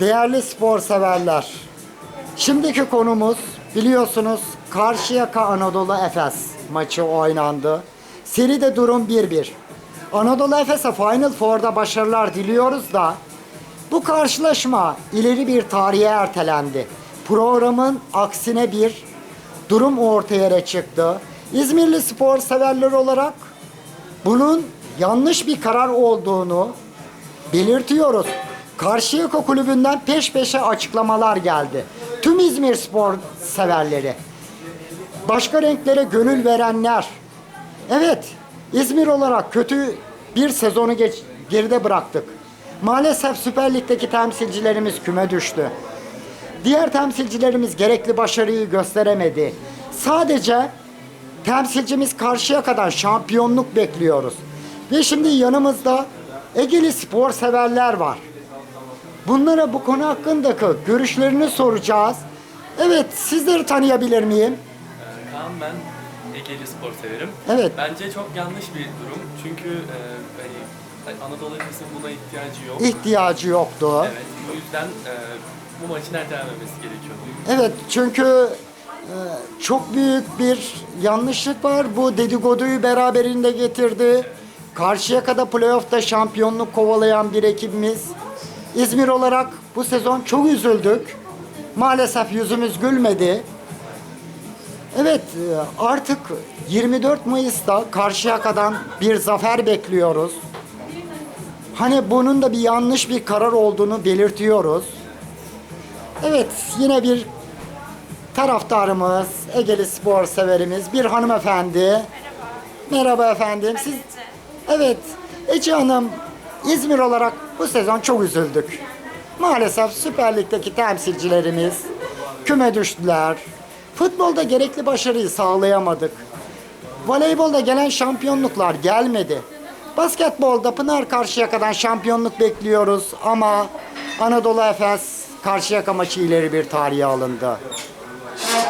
Değerli spor severler. Şimdiki konumuz biliyorsunuz Karşıyaka Anadolu Efes maçı oynandı. Seride durum 1-1. Anadolu Efes'e Final Four'da başarılar diliyoruz da bu karşılaşma ileri bir tarihe ertelendi. Programın aksine bir durum ortaya çıktı. İzmirli spor severler olarak bunun yanlış bir karar olduğunu belirtiyoruz. Karşıyaka Kulübü'nden peş peşe açıklamalar geldi. Tüm İzmir spor severleri, başka renklere gönül verenler, evet İzmir olarak kötü bir sezonu geç, geride bıraktık. Maalesef Süper Lig'deki temsilcilerimiz küme düştü. Diğer temsilcilerimiz gerekli başarıyı gösteremedi. Sadece temsilcimiz karşıya kadar şampiyonluk bekliyoruz. Ve şimdi yanımızda Egeli spor severler var. Bunlara bu konu hakkındaki görüşlerini soracağız. Evet, sizleri tanıyabilir miyim? Kaan ben Egeli spor severim. Evet. Bence çok yanlış bir durum. Çünkü e, hani Anadolu Efes'in buna ihtiyacı yok. İhtiyacı yoktu. Evet. O yüzden e, bu maçın ertelenmemesi gerekiyordu. Evet, çünkü e, çok büyük bir yanlışlık var. Bu dedikoduyu beraberinde getirdi. Karşıya kadar playoff'ta şampiyonluk kovalayan bir ekibimiz. İzmir olarak bu sezon çok üzüldük. Maalesef yüzümüz gülmedi. Evet, e, artık 24 Mayıs'ta Karşıyaka'dan bir zafer bekliyoruz. Hani bunun da bir yanlış bir karar olduğunu belirtiyoruz. Evet, yine bir taraftarımız, Egeli spor severimiz, bir hanımefendi. Merhaba. Merhaba efendim. Siz Evet, Ece Hanım İzmir olarak bu sezon çok üzüldük. Maalesef Süper Lig'deki temsilcilerimiz küme düştüler. Futbolda gerekli başarıyı sağlayamadık. Voleybolda gelen şampiyonluklar gelmedi. Basketbolda Pınar Karşıyaka'dan şampiyonluk bekliyoruz ama Anadolu Efes Karşıyaka maçı ileri bir tarihe alındı.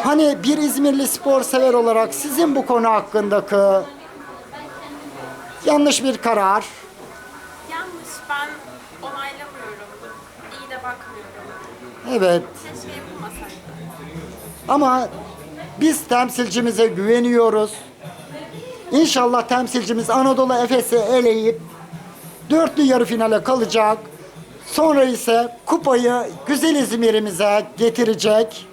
Hani bir İzmirli spor sever olarak sizin bu konu hakkındaki yanlış bir karar. Ben onaylamıyorum. İyi de bakmıyorum. Evet Keşke yapılmasaydı. ama biz temsilcimize güveniyoruz. İnşallah temsilcimiz Anadolu Efes'i eleyip dörtlü yarı finale kalacak. Sonra ise kupayı güzel İzmir'imize getirecek.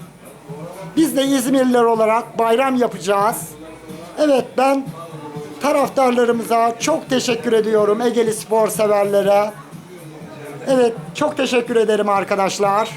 Biz de İzmirliler olarak bayram yapacağız. Evet ben taraftarlarımıza çok teşekkür ediyorum. Egeli spor severlere. Evet çok teşekkür ederim arkadaşlar.